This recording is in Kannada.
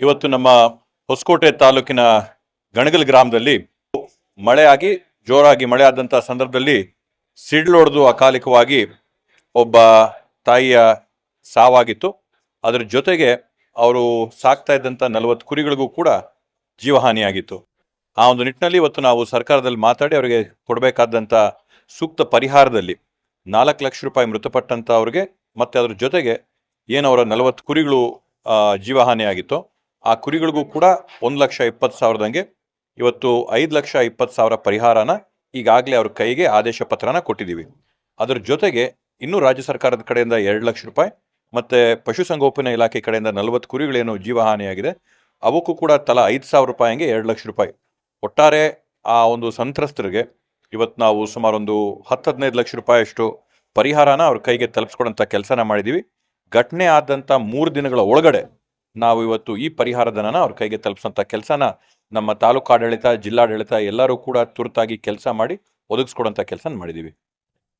ಇವತ್ತು ನಮ್ಮ ಹೊಸಕೋಟೆ ತಾಲೂಕಿನ ಗಣಗಲ್ ಗ್ರಾಮದಲ್ಲಿ ಮಳೆಯಾಗಿ, ಜೋರಾಗಿ ಮಳೆ ಆದಂಥ ಸಂದರ್ಭದಲ್ಲಿ ಸಿಡ್ಲೊಡೆದು ಅಕಾಲಿಕವಾಗಿ ಒಬ್ಬ ತಾಯಿಯ ಸಾವಾಗಿತ್ತು. ಅದರ ಜೊತೆಗೆ ಅವರು ಸಾಕ್ತಾ ಇದ್ದಂಥ ನಲವತ್ತು ಕುರಿಗಳಿಗೂ ಕೂಡ ಜೀವಹಾನಿಯಾಗಿತ್ತು. ಆ ಒಂದು ನಿಟ್ಟಿನಲ್ಲಿ ಇವತ್ತು ನಾವು ಸರ್ಕಾರದಲ್ಲಿ ಮಾತಾಡಿ ಅವರಿಗೆ ಕೊಡಬೇಕಾದಂಥ ಸೂಕ್ತ ಪರಿಹಾರದಲ್ಲಿ ನಾಲ್ಕು ಲಕ್ಷ ರೂಪಾಯಿ ಮೃತಪಟ್ಟಂಥ ಅವರಿಗೆ, ಮತ್ತು ಅದ್ರ ಜೊತೆಗೆ ಏನವರ ನಲವತ್ತು ಕುರಿಗಳು ಜೀವಹಾನಿಯಾಗಿತ್ತು. ಆ ಕುರಿಗಳಿಗೂ ಕೂಡ ಒಂದು ಲಕ್ಷ ಇಪ್ಪತ್ತು ಸಾವಿರದಂಗೆ ಇವತ್ತು ಐದು ಲಕ್ಷ ಇಪ್ಪತ್ತು ಸಾವಿರ ಪರಿಹಾರನ ಈಗಾಗಲೇ ಅವ್ರ ಕೈಗೆ ಆದೇಶ ಪತ್ರನ ಕೊಟ್ಟಿದ್ದೀವಿ. ಅದರ ಜೊತೆಗೆ ಇನ್ನೂ ರಾಜ್ಯ ಸರ್ಕಾರದ ಕಡೆಯಿಂದ ಎರಡು ಲಕ್ಷ ರೂಪಾಯಿ ಮತ್ತು ಪಶುಸಂಗೋಪನೆ ಇಲಾಖೆ ಕಡೆಯಿಂದ ನಲವತ್ತು ಕುರಿಗಳೇನು ಜೀವಹಾನಿಯಾಗಿದೆ, ಅವಕ್ಕೂ ಕೂಡ ತಲಾ ಐದು ಸಾವಿರ ರೂಪಾಯಿ ಹಂಗೆ ಎರಡು ಲಕ್ಷ ರೂಪಾಯಿ. ಒಟ್ಟಾರೆ ಆ ಒಂದು ಸಂತ್ರಸ್ತರಿಗೆ ಇವತ್ತು ನಾವು ಸುಮಾರು ಒಂದು ಹತ್ತು ಹದಿನೈದು ಲಕ್ಷ ರೂಪಾಯಿಯಷ್ಟು ಪರಿಹಾರನ ಅವ್ರ ಕೈಗೆ ತಲುಪಿಸ್ಕೊಡೋಂಥ ಕೆಲಸನ ಮಾಡಿದ್ದೀವಿ. ಘಟನೆ ಆದಂಥ ಮೂರು ದಿನಗಳ ಒಳಗಡೆ ನಾವು ಇವತ್ತು ಈ ಪರಿಹಾರಧನನ ಅವ್ರ ಕೈಗೆ ತಲುಪಿಸೋಂಥ ಕೆಲಸನ ನಮ್ಮ ತಾಲೂಕಾಡಳಿತ ಜಿಲ್ಲಾಡಳಿತ ಎಲ್ಲರೂ ಕೂಡ ತುರ್ತಾಗಿ ಕೆಲಸ ಮಾಡಿ, ಒದಗಿಸ್ಕೊಡೋಂಥ ಕೆಲಸ ಮಾಡಿದ್ದೀವಿ